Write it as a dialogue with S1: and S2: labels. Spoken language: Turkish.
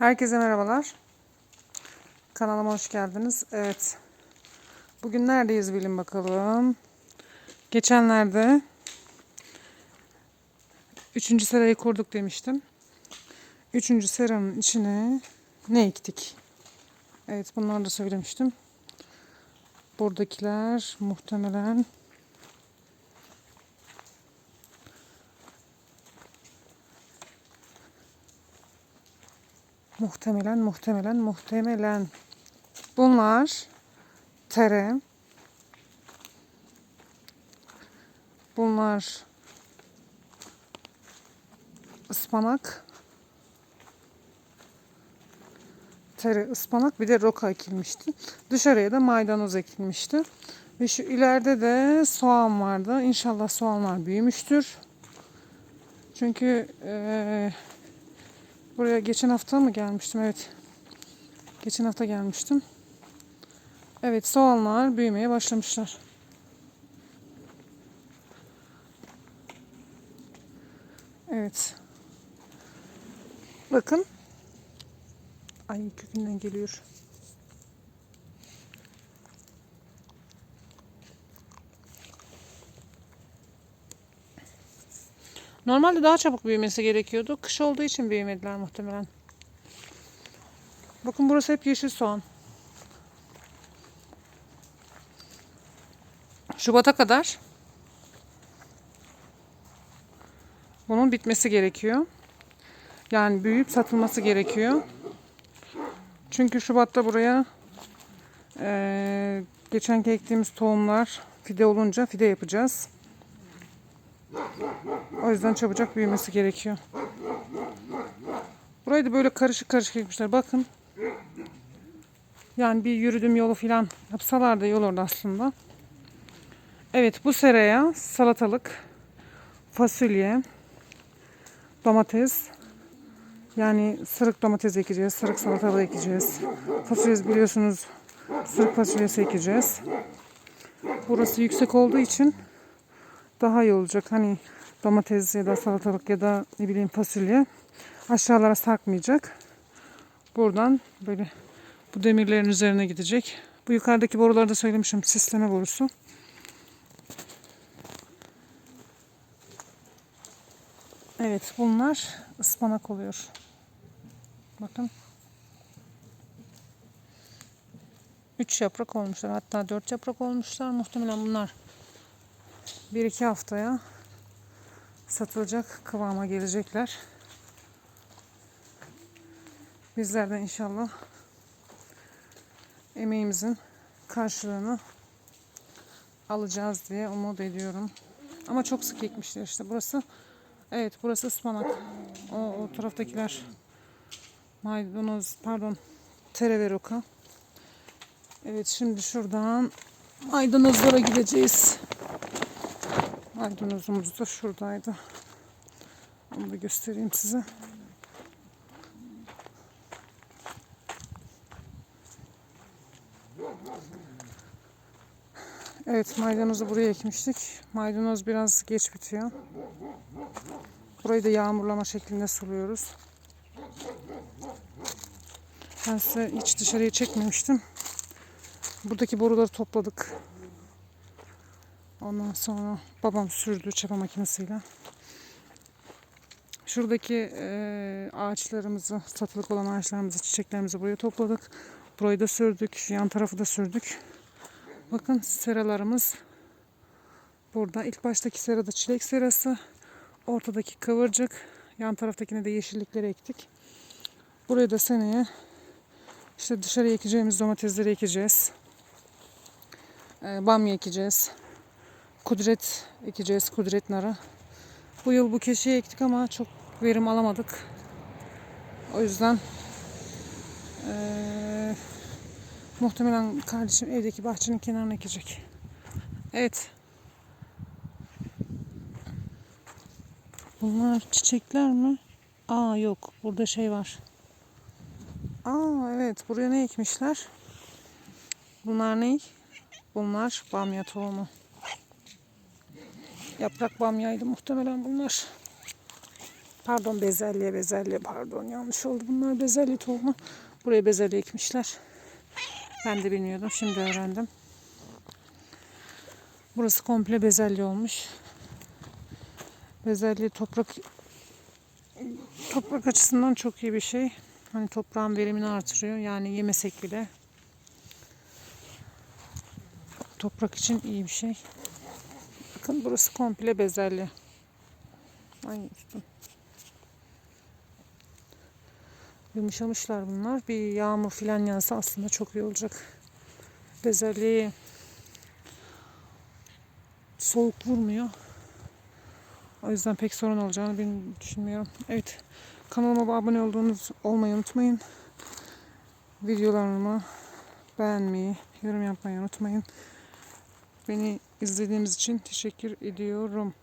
S1: Herkese merhabalar. Kanalıma hoş geldiniz. Evet. Bugün neredeyiz bilin bakalım. Geçenlerde 3. serayı kurduk demiştim. 3. seranın içine ne ektik? Evet bunları da söylemiştim. Buradakiler muhtemelen Muhtemelen, muhtemelen, muhtemelen. Bunlar tere. Bunlar ıspanak. Tere, ıspanak bir de roka ekilmişti. Dışarıya da maydanoz ekilmişti. Ve şu ileride de soğan vardı. İnşallah soğanlar büyümüştür. Çünkü eee Buraya geçen hafta mı gelmiştim? Evet. Geçen hafta gelmiştim. Evet soğanlar büyümeye başlamışlar. Evet. Bakın. Ay kökünden geliyor. Normalde daha çabuk büyümesi gerekiyordu. Kış olduğu için büyümediler muhtemelen. Bakın burası hep yeşil soğan. Şubat'a kadar bunun bitmesi gerekiyor. Yani büyüyüp satılması gerekiyor. Çünkü Şubat'ta buraya eee geçenki ektiğimiz tohumlar fide olunca fide yapacağız. O yüzden çabucak büyümesi gerekiyor. Burayı da böyle karışık karışık ekmişler. Bakın. Yani bir yürüdüm yolu falan yapsalar da yol orada aslında. Evet bu seraya salatalık, fasulye, domates, yani sırık domates ekeceğiz, sırık salatalık ekeceğiz. Fasulye biliyorsunuz sırık fasulyesi ekeceğiz. Burası yüksek olduğu için daha iyi olacak. Hani domates ya da salatalık ya da ne bileyim fasulye aşağılara sarkmayacak. Buradan böyle bu demirlerin üzerine gidecek. Bu yukarıdaki boruları da söylemişim. Sisleme borusu. Evet bunlar ıspanak oluyor. Bakın. Üç yaprak olmuşlar. Hatta dört yaprak olmuşlar. Muhtemelen bunlar bir iki haftaya satılacak kıvama gelecekler. Bizler de inşallah emeğimizin karşılığını alacağız diye umut ediyorum. Ama çok sık ekmişler işte. Burası evet burası ıspanak. O, o taraftakiler maydanoz pardon tere ve roka. Evet şimdi şuradan maydanozlara gideceğiz. Maydanozumuz da şuradaydı. Onu da göstereyim size. Evet maydanozu buraya ekmiştik. Maydanoz biraz geç bitiyor. Burayı da yağmurlama şeklinde suluyoruz. Ben size hiç dışarıya çekmemiştim. Buradaki boruları topladık. Ondan sonra babam sürdü çapa makinesiyle. Şuradaki e, ağaçlarımızı, satılık olan ağaçlarımızı, çiçeklerimizi buraya topladık. Burayı da sürdük. Yan tarafı da sürdük. Bakın seralarımız burada. İlk baştaki serada çilek serası. Ortadaki kıvırcık. Yan taraftakine de yeşillikleri ektik. Buraya da seneye işte dışarıya ekeceğimiz domatesleri ekeceğiz. E, bamya ekeceğiz. Kudret ekeceğiz. Kudret narı. Bu yıl bu keşeyi ektik ama çok verim alamadık. O yüzden eee, muhtemelen kardeşim evdeki bahçenin kenarına ekecek. Evet. Bunlar çiçekler mi? Aa yok. Burada şey var. Aa evet. Buraya ne ekmişler? Bunlar ne? Bunlar bamya tohumu. Yaprak bamyaydı muhtemelen bunlar. Pardon bezelye bezelye pardon yanlış oldu. Bunlar bezelye tohumu. Buraya bezelye ekmişler. Ben de bilmiyordum. Şimdi öğrendim. Burası komple bezelye olmuş. Bezelye toprak toprak açısından çok iyi bir şey. Hani toprağın verimini artırıyor. Yani yemesek bile toprak için iyi bir şey. Bakın burası komple bezelye. Ay üstüm. Yumuşamışlar bunlar. Bir yağmur filan yağsa aslında çok iyi olacak. Bezelyeyi soğuk vurmuyor. O yüzden pek sorun olacağını ben düşünmüyorum. Evet. Kanalıma abone olduğunuz olmayı unutmayın. Videolarımı beğenmeyi, yorum yapmayı unutmayın. Beni izlediğiniz için teşekkür ediyorum.